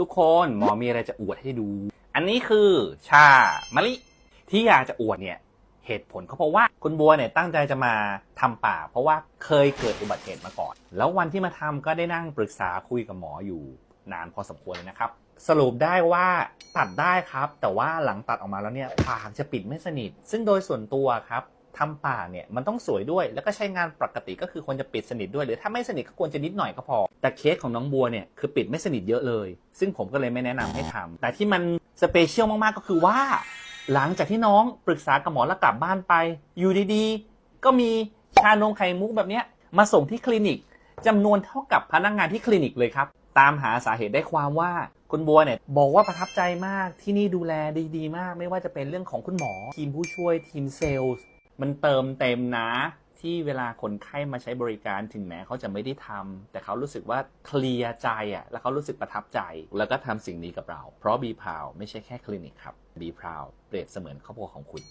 ทุกคนหมอมีอะไรจะอวดให้ดู อันนี้คือชามะลิ ที่อยากจะอวดเนี่ยเหตุผลก็เพราะว่าคุณบัวเนี่ยตั้งใจจะมาทำป่า เพราะว่าเคยเกิดอุบัติเหตุมาก่อน แล้ววันที่มาทำก็ได้นั่งปรึกษาคุยกับหมออยู่นานพอสมควรเลยนะครับ สรุปได้ว่าตัดได้ครับ แต่ว่าหลังตัดออกมาแล้วเนี่ยปากจะปิดไม่สนิท ซึ่งโดยส่วนตัวครับ ทำปากเนี่ยมันต้องสวยด้วย แล้วก็ใช้งานปกติก็คือควรจะปิดสนิทด้วย หรือถ้าไม่สนิทก็ควรจะนิดหน่อยก็พอ แต่เคสของน้องบัวเนี่ยคือปิดไม่สนิทเยอะเลย ซึ่งผมก็เลยไม่แนะนำให้ทำแต่ที่มันสเปเชียลมาก ๆ ก็คือว่า หลังจากที่น้องปรึกษากับหมอแล้วกลับบ้านไป อยู่ดีๆ ก็มีชานมไข่มุกแบบเนี้ยมาส่งที่คลินิกจำนวนเท่ากับพนักงานที่คลินิกเลยครับ ตามหาสาเหตุได้ความว่าคุณบัวเนี่ยบอกว่าประทับใจมากที่นี่ดูแลดีๆ มาก ไม่ว่าจะเป็นเรื่องของคุณหมอ ทีมผู้ช่วยทีมเซลล์ มันเติมเต็มนะที่เวลาคนไข้มาใช้บริการถึงแม้เขาจะไม่ได้ทำแต่เขารู้สึกว่าเคลียร์ใจอะแล้วเขารู้สึกประทับใจ แล้วก็ทำสิ่งนี้กับเรา เพราะบีพาวไม่ใช่แค่คลินิกครับบีพาวเปรียบเสมือนครอบครัวของคุณ